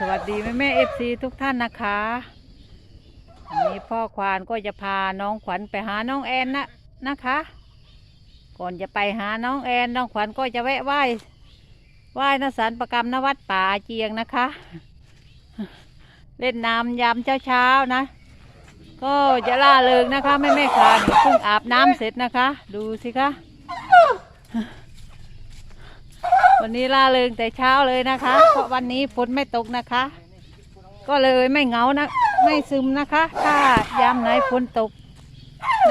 สวัสดีแม่แม่เอฟซีทุกท่านนะคะวันนี้พ่อควานก็จะพาน้องขวัญไปหาน้องแอนนะนะคะ ก่อนจะไปหาน้องแอนน้องขวัญก็จะแวะไหว้ไหว้นสารประกรรมนวัดป่าเจียงนะคะ เล่นน้ำยามเช้าๆนะ ก็จะล่าเริงนะคะแม่แม่ค่ะนี่เพิ่งอาบน้ำเสร็จนะคะ ดูสิคะ วันนี้ล่าเริงแต่เช้าเลยนะคะ เพราะวันนี้ฝนไม่ตกนะคะ ก็เลยไม่เหงานะไม่ซึมนะคะ ถ้ายามไหนฝนตก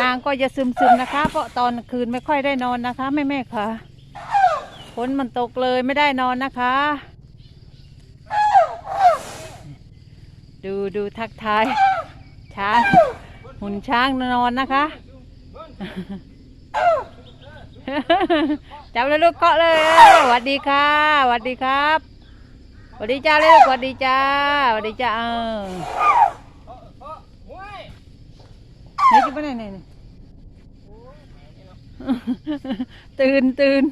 นางก็จะซึมซึมนะคะ เพราะตอนคืนไม่ค่อยได้นอนนะคะแม่แม่ค่ะฝนมันตกเลยไม่ได้นอนนะคะ ดูดูทักทายช้างหุ่นช้างนอนนะคะ จับเลยลูกเกาะเลยสวัสดีค่ะสวัสดีครับสวัสดีจ้าเลยลูกสวัสดีจ้าสวัสดีจ้าเออเฮ้ยจะไปไหนไหนไหนตื่นตื่น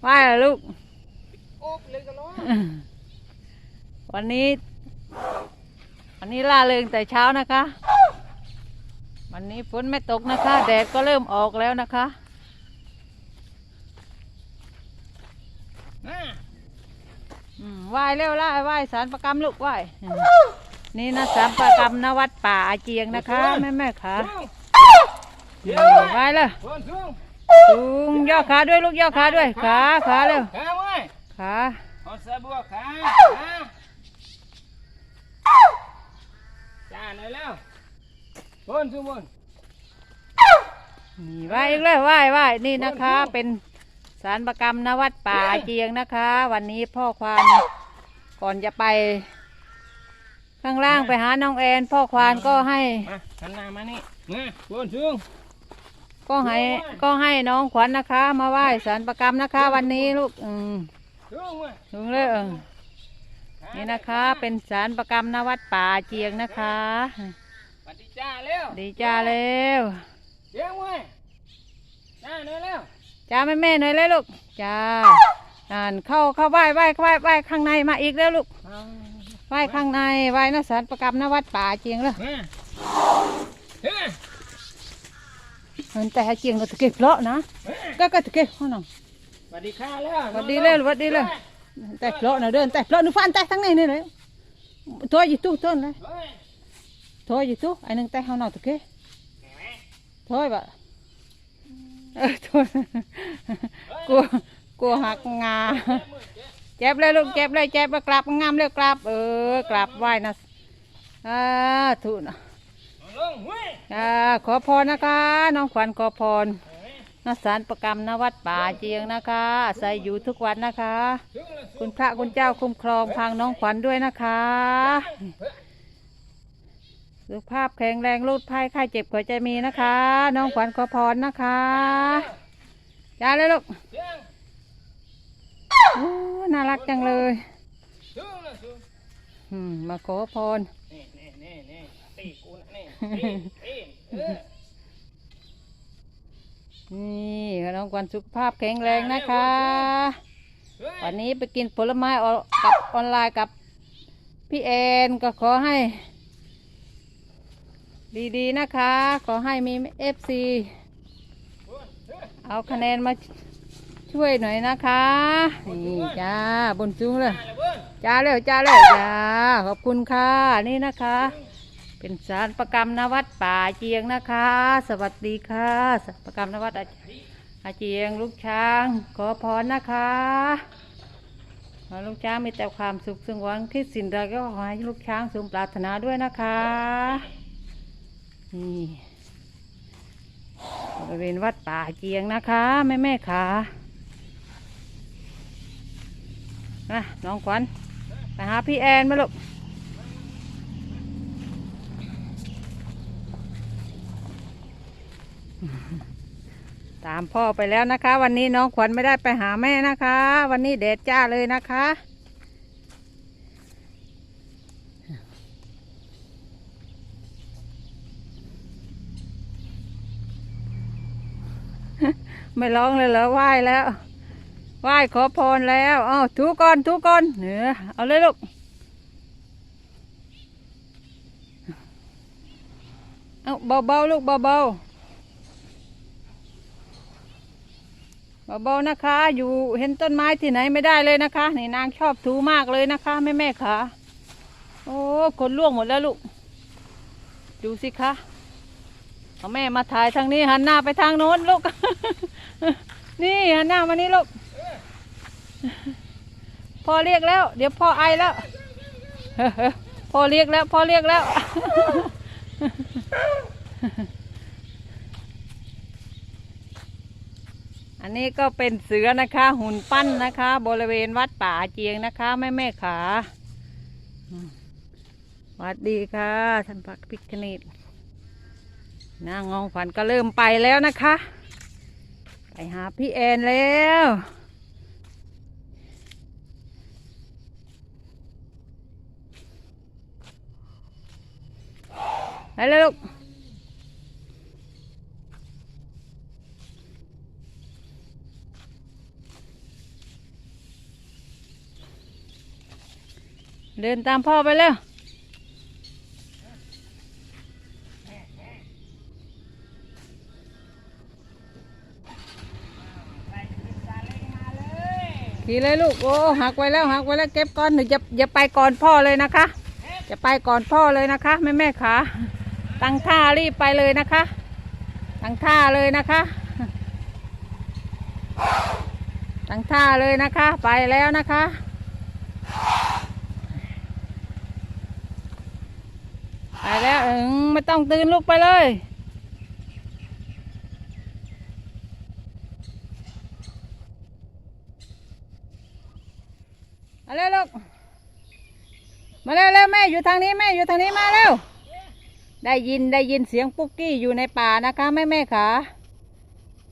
ไหว่าลูกวันนี้ วันนี้ล่าเริงแต่เช้านะคะ วันนี้ฝนไม่ตกนะคะ แดดก็เริ่มออกแล้วนะคะ อืม ไหว้เร็วล่ะไหว้สารประกรรมลูกไหว้อืมนี่นะสารประกรรมนวัดป่าอาเจียงนะคะแม่แม่ขาอืมไหว้เลยสูงย่อขาด้วยลูกย่อขาด้วยขาขาเร็วขาไว้ขาหอดสะบัวขาขาจ้าหน่อยแล้วบนทุกบนนี่ไหว้อีกเลยไหว้ไหว้นี่นะคะเป็น สารประกรรมนวัดป่าอาเจียงนะคะ วันนี้พ่อควานก่อนจะไป ข้างล่างไปหาน้องแอนพ่อควานก็ให้มาหันหน้ามานี่มาบนสูงก็ให้ก็ให้น้องขวัญนะคะ มาไหว้สารประกรรมนะคะ วันนี้ลูกอืมสูงมาถึงเลยเออนี่นะคะ เป็นสารประกรรมนวัดป่าเจียงนะคะปฏิจ้าเร็วดีจ้าเร็วเลี้ยงไว้จ้าหน่อยแล้ว จ้าแม่แม่ๆหน่อยเลยลูกจ้าอ่านเข้าเข้าไหว้ไหว้ไหว้ไหว้ข้างในมาอีกแล้วลูกไหว้ข้างในไหว้นะสารประกรรมนวัดป่าเจียงเลยมาเฮ้ยเห็นแต่เจียงก็ตะเก็บเลาะนะก็ก็ตะเก็บห้องน้องสวัสดีค่ะแล้วสวัสดีเลยสวัสดีเลยแต่เพลาะนะเดินแต่เพลาะหนูฟันแต่ทั้งในนี่เลยตัวอยู่ตู้ต้นเลยเฮ้ย thôi gì tú ai nâng tay hao nào tụi kia thôi bà ờ, thôi cua cua hạt ngà chép lên luôn chép lên chép lên clap ngam lên clap ừ clap vai nè à thụ nè ลงเว้ย à ขอพรนะคะ น้องขวัญขอพรนสารประกรรมนวัดป่าเจียงนะคะอาศัยอยู่ทุกวันนะคะ คุณพระคุณเจ้าคุ้มครองทางน้องขวัญด้วยนะคะ สุขภาพแข็งแรงรูดภัยไข้เจ็บขอใจมีนะคะ น้องขวัญขอพรนะคะจ้าเลยลูกเลี้ยงโอ้น่ารักจังเลยอืมมาขอพรนี่นี่นี่นี่ตีกูนะนี่ตีตีเออนี่น้องขวัญสุขภาพแข็งแรงนะคะ วันนี้ไปกินผลไม้ออนกับออนไลน์กับพี่แอนก็ขอให้ ดีๆนะคะ ขอให้มีเอฟซีเอาคะแนนมาช่วยหน่อยนะคะ นี่จ้าบนสูงเลยจ้าเร็วจ้าเร็วจ้าขอบคุณค่ะ นี่นะคะ เป็นสารประกรรมนวัดป่าเจียงนะคะ สวัสดีค่ะสารประกรรมนวัดอาอาเจียงลูกช้าง ขอพรนะคะขอลูกช้างมีแต่ความสุขสงวนคิดสิ่งใดก็ขอให้ลูกช้างสมปรารถนาด้วยนะคะ นี่บริเวณวัดป่าเจียงนะคะ แม่แม่ๆค่ะนะน้องขวัญไปหาพี่แอนมาลูกตามพ่อไปแล้วนะคะ วันนี้น้องขวัญไม่ได้ไปหาแม่นะคะ วันนี้เดดจ้าเลยนะคะ ไม่ร้องเลยเหรอไหว้แล้วไหว้ขอพรแล้วเอาถูก่อนถูก่อนเนือเอาเลยลูกเอาเบาๆลูกเบาๆเบาๆนะคะ อยู่เห็นต้นไม้ที่ไหนไม่ได้เลยนะคะนี่นางชอบถูมากเลยนะคะแม่แม่ขาโอ้คนล่วงหมดแล้วลูก ดูสิคะ เอาแม่มาถ่ายทางนี้หันหน้าไปทางโน้นลูก นี่หันหน้ามานี่ลูก พ่อเรียกแล้ว เดี๋ยวพ่อไอแล้วพ่อเรียกแล้วพ่อเรียกแล้วอันนี้ก็เป็นเสือนะคะ หุ่นปั้นนะคะ บริเวณวัดป่าเจียงนะคะแม่แม่ขาสวัสดีค่ะท่านพักพิคเนต นางงองฝันก็เริ่มไปแล้วนะคะ ไปหาพี่แอนแล้ว ไปเลยลูกเดินตามพ่อไปเร็ว ขี่เลยลูก โอ้หักไว้แล้วหักไว้แล้วเก็บก่อนหนูจะอย่าไปก่อนพ่อเลยนะคะจะไปก่อนพ่อเลยนะคะแม่แม่ขาตั้งท่ารีบไปเลยนะคะตั้งท่าเลยนะคะตั้งท่าเลยนะคะ ไปแล้วนะคะไปแล้วเออไม่ต้องตื่นลูกไปเลย มาเร็วลูก มาเร็วเร็วแม่อยู่ทางนี้แม่อยู่ทางนี้มาเร็ว ได้ยินได้ยินเสียงปุ๊กกี้อยู่ในป่านะคะแม่แม่ขา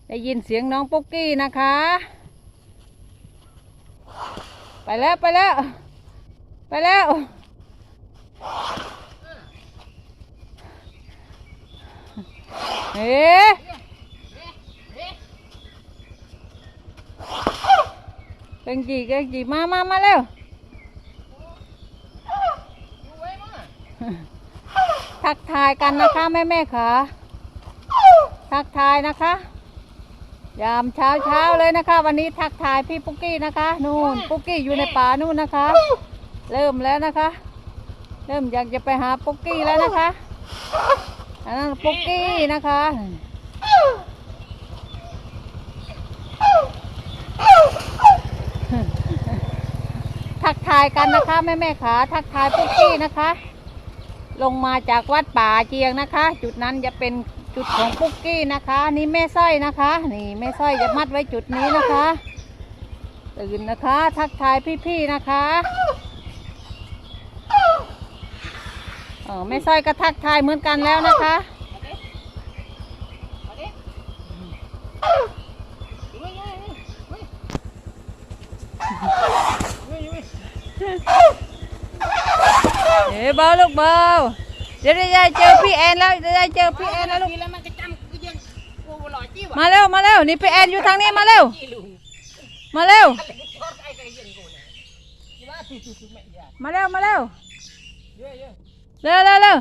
ได้ยินเสียงน้องปุ๊กกี้นะคะ ไปแล้วไปแล้ว ไปแล้วเอ๊ะเก่งจีเก่งจีมามามาเร็วทักทายกันนะคะแม่แม่ๆค่ะทักทายนะคะ ยามเช้าเช้าเลยนะคะ วันนี้ทักทายพี่ปุ๊กกี้นะคะ นู่นปุ๊กกี้อยู่ในป่านู่นนะคะ เริ่มแล้วนะคะ เริ่มอยากจะไปหาปุ๊กกี้แล้วนะคะอันนั้นปุ๊กกี้นะคะ ทักทายกันนะคะแม่แม่ขาทักทายปุ๊กกี้นะคะ ลงมาจากวัดป่าเจียงนะคะ จุดนั้นจะเป็นจุดของปุ๊กกี้นะคะ นี่แม่สร้อยนะคะ นี่แม่สร้อยจะมัดไว้จุดนี้นะคะตื่นนะคะ ทักทายพี่ๆนะคะเออแม่สร้อยก็ทักทายเหมือนกันแล้วนะคะ เอ้ยเบาลูกเบาเดี๋ยวได้เจอพี่แอนแล้วเดี๋ยวได้เจอพี่แอนแล้วลูกแล้วมันก็จำกูยังกูหล่อจิ้วมาเร็วมาเร็วนี่พี่แอนอยู่ทางนี้มาเร็วจิ้ลุงมาเร็วชอบไอ้กระยังกูนะยี่ว่าตุ๊ตุ๊ตุ๊แม่ยามาเร็วมาเร็วเยอะเยอะเร็วเร็วเร็ว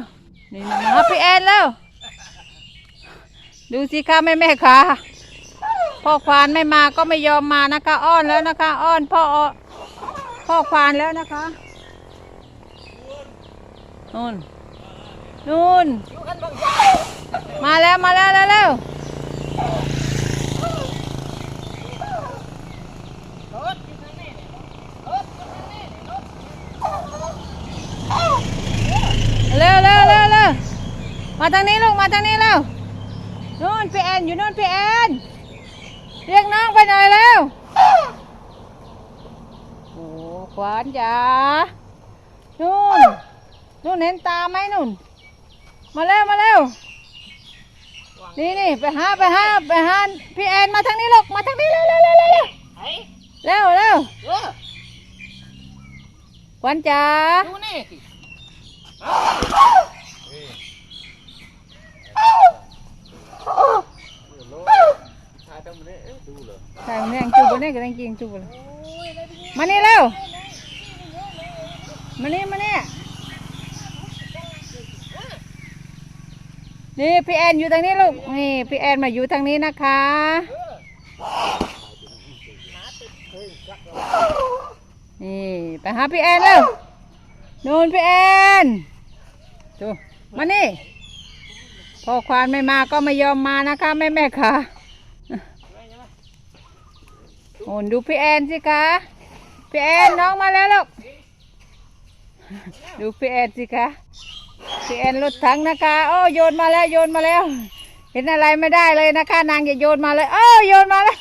นี่นี่มาพี่แอนเร็วดูสิคะแม่แม่ขาพ่อควานไม่มาก็ไม่ยอมมานะคะ อ้อนแล้วนะคะ อ้อนพ่อ พ่อควานแล้วนะคะนู่นนู่นมาแล้วมาแล้วเร็วเร็วรถอยู่ทางนี้เนี่ยรถอยู่ทางนี้เนี่ยรถเร็วเร็วเร็วเร็วมาทางนี้ลูกมาทางนี้เร็วนู่นพี่แอนอยู่นู่นพี่แอนเรียกน้องไปหน่อยเร็วโอ้ข วานจ๋านู่นนู่นเห็นตาไหมนู่น มาเร็วมาเร็วนี่นี่ไปหาไปหาไปหาพี่แอนมาทางนี้ลูกมาทางนี้เร็วเร็วเร็วเร็วเร็วไอ้เร็วเร็วเออขวัญจ๋าดูนี่สิชายต้องมันใช่มันแรงจูบเนี่ยก็แรงจริงจูบเลยมานี่เร็ว มานี่มานี่นี่พี่แอนอยู่ทางนี้ลูก นี่พี่แอนมาอยู่ทางนี้นะคะ นี่ไปหาพี่แอนเร็วนูนพี่แอนดูมานี่พอควานไม่มาก็ไม่ยอมมานะคะแม่แม่ค่ะโอนดูพี่แอนสิคะพี่แอนน้องมาแล้วลูก ดูพี่แอนสิคะพี่แอนรถถังนะคะ โอ้โยนมาแล้วโยนมาแล้ว เห็นอะไรไม่ได้เลยนะคะ นางอย่าโยนมาเลยเอ้าโยนมาแล้ว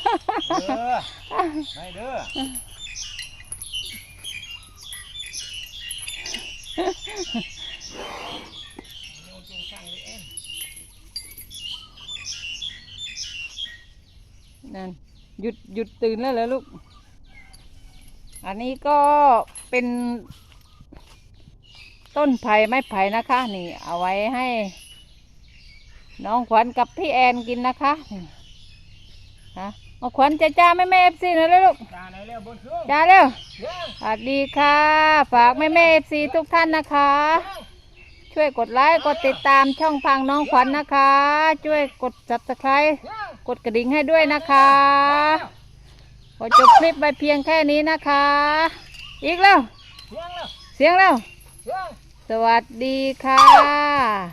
เด้อไม่เด้อนั่นหยุดหยุดตื่นแล้วเหรอลูก อันนี้ก็เป็น ต้นไผ่ไม้ไผ่นะคะ นี่ เอาไว้ให้ น้องขวัญกับพี่แอนกินนะคะนี่ฮะเอาขวัญจ้าจ้าแม่แม่เอฟซีหน่อยเลยลูกจานไหนเร็วบนเครื่องจ้าเร็วย่างสวัสดีค่ะ ฝากแม่แม่เอฟซีทุกท่านนะคะ ช่วยกดไลค์กดติดตามช่องทางน้องขวัญนะคะ ช่วยกด subscribe ย่างกดกระดิ่งให้ด้วยนะคะขอจบคลิปไปเพียงแค่นี้นะคะ อีกแล้วย่างแล้วเสียงแล้วย่าง สวัสดีค่ะ